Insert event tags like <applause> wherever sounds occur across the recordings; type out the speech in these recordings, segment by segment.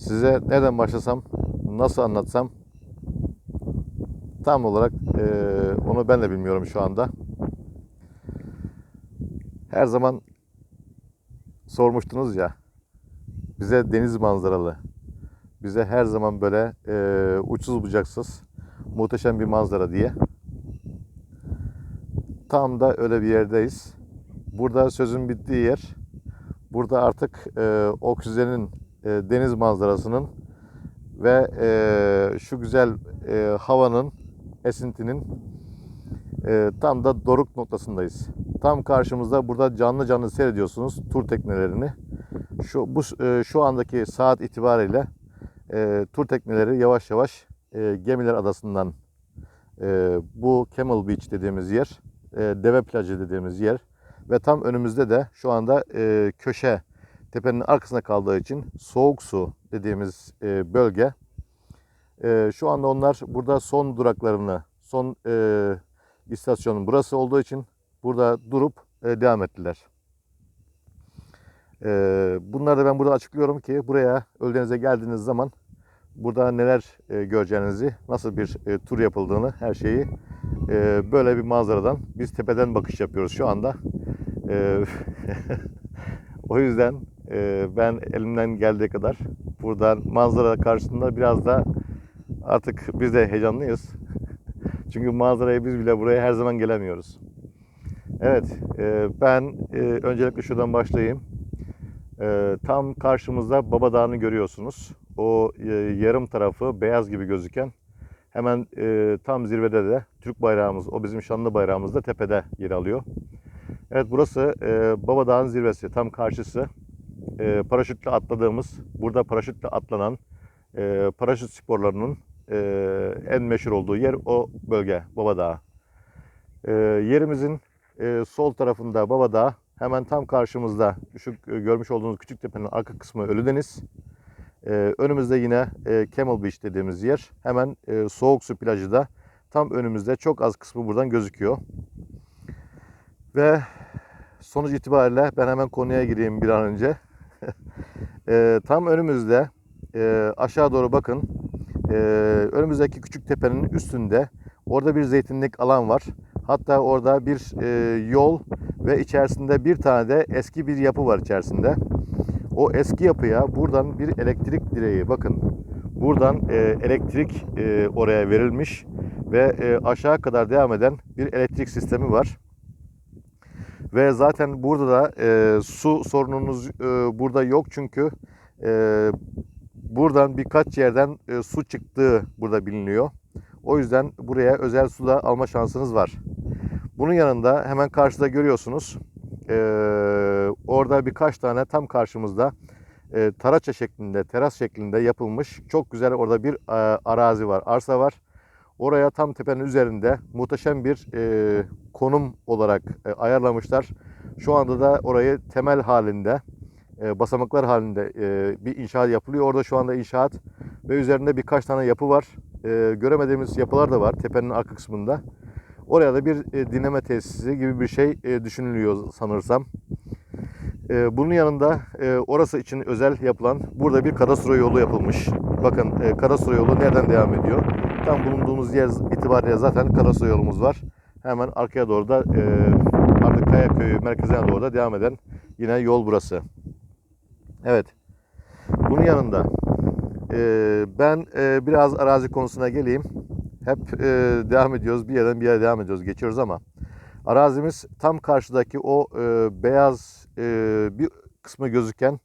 Size nereden başlasam, nasıl anlatsam tam olarak eee, onu ben de bilmiyorum şu anda. Her zaman sormuştunuz ya, bize deniz manzaralı, bize her zaman böyle eee, uçsuz bucaksız muhteşem bir manzara diye. Tam da öyle bir yerdeyiz. Burada sözün bittiği yer. Burada artık eee oksijenin, eee, deniz manzarasının ve eee, şu güzel eee, havanın, esintinin eee, tam da doruk noktasındayız. Tam karşımızda burada canlı canlı seyrediyorsunuz tur teknelerini. Şu bu eee, şu andaki saat itibariyle eee, tur tekneleri yavaş yavaş eee, Gemiler Adası'ndan eee, bu Camel Beach dediğimiz yer, eee, Deve Plajı dediğimiz yer ve tam önümüzde de şu anda eee, köşe tepenin arkasında kaldığı için soğuk su dediğimiz eee, bölge. Eee, şu anda onlar burada son duraklarını, son eee istasyonun burası olduğu için burada durup eee, devam ettiler. Eee bunları da ben burada açıklıyorum ki buraya Ölüdeniz'e geldiğiniz zaman burada neler eee, göreceğinizi, nasıl bir eee, tur yapıldığını, her şeyi eee, böyle bir manzaradan biz tepeden bakış yapıyoruz şu anda. Eee, <laughs> o yüzden ben elimden geldiği kadar buradan manzara karşısında biraz da artık biz de heyecanlıyız. <laughs> Çünkü manzarayı biz bile buraya her zaman gelemiyoruz. Evet, eee, ben eee, öncelikle şuradan başlayayım. Eee, tam karşımızda Baba Dağı'nı görüyorsunuz. O yarım tarafı beyaz gibi gözüken hemen tam zirvede de Türk bayrağımız, o bizim şanlı bayrağımız da tepede yer alıyor. Evet burası Baba Dağı'nın zirvesi, tam karşısı. Eee, paraşütle atladığımız, burada paraşütle atlanan eee, paraşüt sporlarının eee, en meşhur olduğu yer o bölge, Baba Dağı. Eee, yerimizin eee, sol tarafında Baba Dağı, hemen tam karşımızda şu e, görmüş olduğunuz küçük tepenin arka kısmı Ölüdeniz. Eee, önümüzde yine eee, Camel Beach dediğimiz yer. Hemen eee, soğuk su plajı da tam önümüzde. Çok az kısmı buradan gözüküyor. Ve sonuç itibariyle ben hemen konuya gireyim bir an önce. Eee, <laughs> tam önümüzde eee, aşağı doğru bakın. Eee, önümüzdeki küçük tepenin üstünde orada bir zeytinlik alan var. Hatta orada bir eee, yol ve içerisinde bir tane de eski bir yapı var içerisinde. O eski yapıya buradan bir elektrik direği bakın. Buradan eee, elektrik eee, oraya verilmiş ve eee, aşağı kadar devam eden bir elektrik sistemi var. Ve zaten burada da eee, su sorununuz eee, burada yok çünkü eee, buradan birkaç yerden eee, su çıktığı burada biliniyor. O yüzden buraya özel su da alma şansınız var. Bunun yanında hemen karşıda görüyorsunuz. eee, orada birkaç tane tam karşımızda eee, taraça şeklinde, teras şeklinde yapılmış çok güzel orada bir eee, arazi var, arsa var. Oraya tam tepenin üzerinde muhteşem bir eee, konum olarak e, ayarlamışlar. Şu anda da orayı temel halinde, e, basamaklar halinde e, bir inşaat yapılıyor. Orada şu anda inşaat ve üzerinde birkaç tane yapı var. E, göremediğimiz yapılar da var tepenin arka kısmında. Oraya da bir e, dinleme tesisi gibi bir şey e, düşünülüyor sanırsam. E, bunun yanında e, orası için özel yapılan burada bir kadastro yolu yapılmış. Bakın e, kadastro yolu nereden devam ediyor? Tam bulunduğumuz yer itibariyle zaten kadastro yolumuz var. Hemen arkaya doğru da e, artık Kayaköy'ü merkezine doğru da devam eden yine yol burası. Evet. Bunun yanında e, ben e, biraz arazi konusuna geleyim. Hep e, devam ediyoruz. Bir yerden bir yere devam ediyoruz. Geçiyoruz ama arazimiz tam karşıdaki o e, beyaz e, bir kısmı gözüken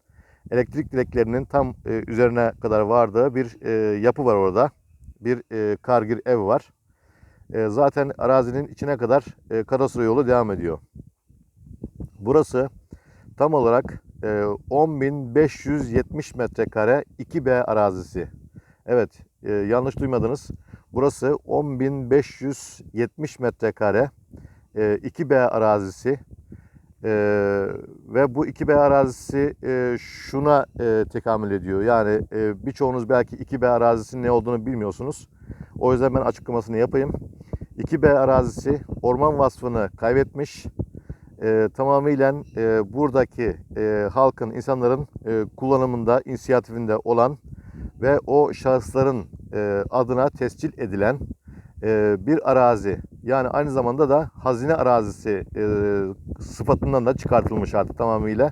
elektrik direklerinin tam e, üzerine kadar vardığı bir e, yapı var orada. Bir e, kargir ev var. E, zaten arazinin içine kadar e, kadastro yolu devam ediyor. Burası tam olarak e, 10.570 metrekare 2B arazisi. Evet e, yanlış duymadınız. Burası 10.570 metrekare e, 2B arazisi. E, ve bu 2B arazisi e, şuna e, tekamül ediyor. Yani e, birçoğunuz belki 2B arazisinin ne olduğunu bilmiyorsunuz. O yüzden ben açıklamasını yapayım. 2B arazisi orman vasfını kaybetmiş. E, tamamıyla e, buradaki e, halkın, insanların e, kullanımında, inisiyatifinde olan ve o şahısların e, adına tescil edilen e, bir arazi. Yani aynı zamanda da hazine arazisi e, sıfatından da çıkartılmış artık tamamıyla.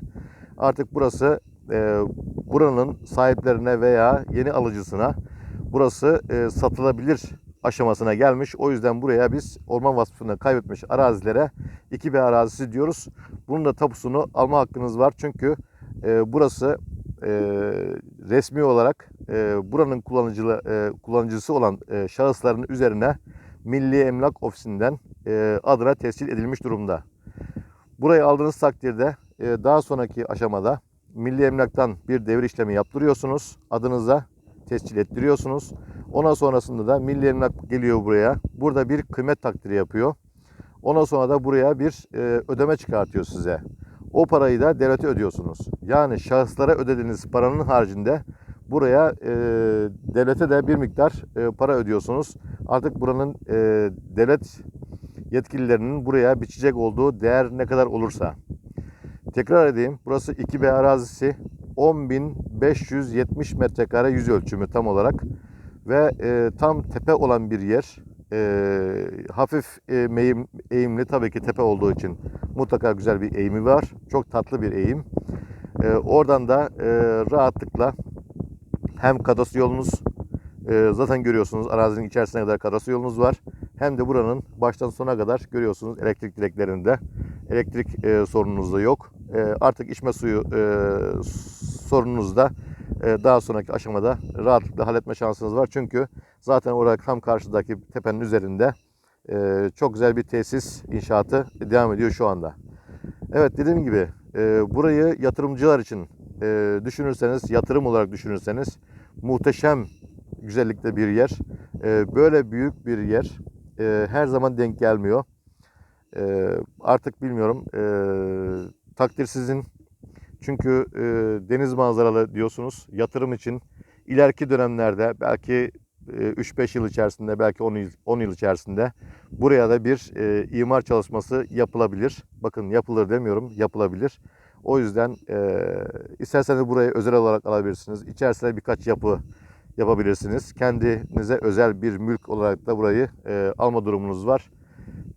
Artık burası e, buranın sahiplerine veya yeni alıcısına burası e, satılabilir aşamasına gelmiş. O yüzden buraya biz orman vasfını kaybetmiş arazilere 2B arazisi diyoruz. Bunun da tapusunu alma hakkınız var. Çünkü e, burası e, resmi olarak e, buranın kullanıcılı, e, kullanıcısı olan e, şahısların üzerine Milli Emlak Ofisi'nden e, adına tescil edilmiş durumda. Burayı aldığınız takdirde e, daha sonraki aşamada Milli Emlak'tan bir devir işlemi yaptırıyorsunuz. Adınıza tescil ettiriyorsunuz. Ondan sonrasında da Milli Emlak geliyor buraya. Burada bir kıymet takdiri yapıyor. Ondan sonra da buraya bir e, ödeme çıkartıyor size. O parayı da devlete ödüyorsunuz. Yani şahıslara ödediğiniz paranın haricinde buraya e, devlete de bir miktar e, para ödüyorsunuz. Artık buranın e, devlet yetkililerinin buraya biçecek olduğu değer ne kadar olursa. Tekrar edeyim. Burası 2B arazisi 10.570 metrekare yüz ölçümü tam olarak ve e, tam tepe olan bir yer. E, hafif e, meyim, eğimli tabii ki tepe olduğu için mutlaka güzel bir eğimi var. Çok tatlı bir eğim. E, oradan da e, rahatlıkla hem kadastro yolunuz e, zaten görüyorsunuz arazinin içerisine kadar kadastro yolunuz var. Hem de buranın baştan sona kadar görüyorsunuz elektrik direklerinde elektrik e, sorununuz da yok. E, artık içme suyu e, sorununuz da e, daha sonraki aşamada rahatlıkla halletme şansınız var. Çünkü zaten orada tam karşıdaki tepenin üzerinde e, çok güzel bir tesis inşaatı devam ediyor şu anda. Evet dediğim gibi e, burayı yatırımcılar için e, düşünürseniz, yatırım olarak düşünürseniz muhteşem güzellikte bir yer. E, böyle büyük bir yer e, her zaman denk gelmiyor. E, artık bilmiyorum. E, takdir sizin. Çünkü e, deniz manzaralı diyorsunuz. Yatırım için ileriki dönemlerde belki e, 3-5 yıl içerisinde belki 10 yıl, 10 yıl içerisinde buraya da bir imar çalışması yapılabilir. Bakın yapılır demiyorum, yapılabilir. O yüzden e, isterseniz burayı özel olarak alabilirsiniz. İçerisine birkaç yapı yapabilirsiniz. Kendinize özel bir mülk olarak da burayı e, alma durumunuz var.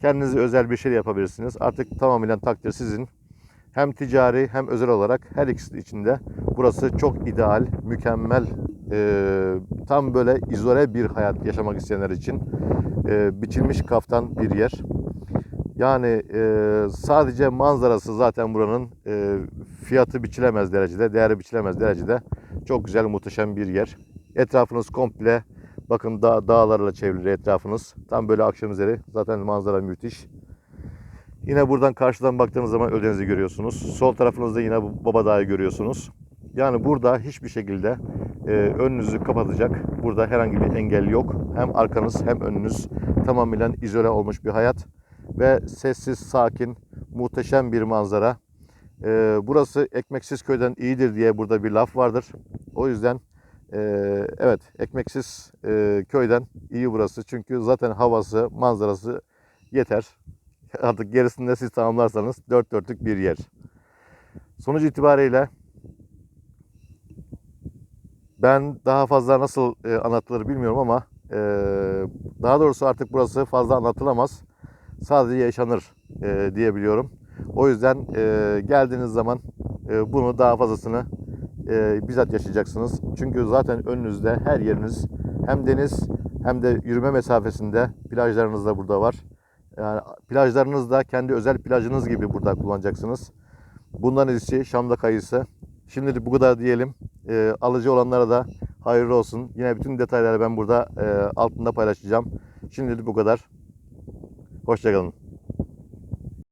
Kendinize özel bir şey yapabilirsiniz. Artık tamamen takdir sizin. Hem ticari hem özel olarak her ikisi içinde burası çok ideal, mükemmel, e, tam böyle izole bir hayat yaşamak isteyenler için e, biçilmiş kaftan bir yer. Yani e, sadece manzarası zaten buranın e, fiyatı biçilemez derecede, değeri biçilemez derecede çok güzel, muhteşem bir yer. Etrafınız komple bakın dağ, dağlarla çevrili etrafınız. Tam böyle akşam üzeri zaten manzara müthiş. Yine buradan karşıdan baktığınız zaman Öldeniz'i görüyorsunuz. Sol tarafınızda yine Baba Dağı görüyorsunuz. Yani burada hiçbir şekilde e, önünüzü kapatacak, burada herhangi bir engel yok. Hem arkanız hem önünüz tamamen izole olmuş bir hayat ve sessiz, sakin, muhteşem bir manzara. E, burası ekmeksiz köyden iyidir diye burada bir laf vardır. O yüzden e, evet ekmeksiz e, köyden iyi burası. Çünkü zaten havası, manzarası yeter. <laughs> Artık gerisini de siz tamamlarsanız dört dörtlük bir yer. Sonuç itibariyle ben daha fazla nasıl e, anlatılır bilmiyorum ama e, daha doğrusu artık burası fazla anlatılamaz. Sadece yaşanır e, diyebiliyorum. O yüzden e, geldiğiniz zaman e, bunu daha fazlasını e, bizzat yaşayacaksınız. Çünkü zaten önünüzde her yeriniz hem deniz hem de yürüme mesafesinde plajlarınız da burada var. Yani plajlarınız da kendi özel plajınız gibi burada kullanacaksınız. Bundan iyisi Şam'da kayısı. Şimdilik bu kadar diyelim. E, alıcı olanlara da hayırlı olsun. Yine bütün detayları ben burada e, altında paylaşacağım. Şimdilik bu kadar. Hoşçakalın.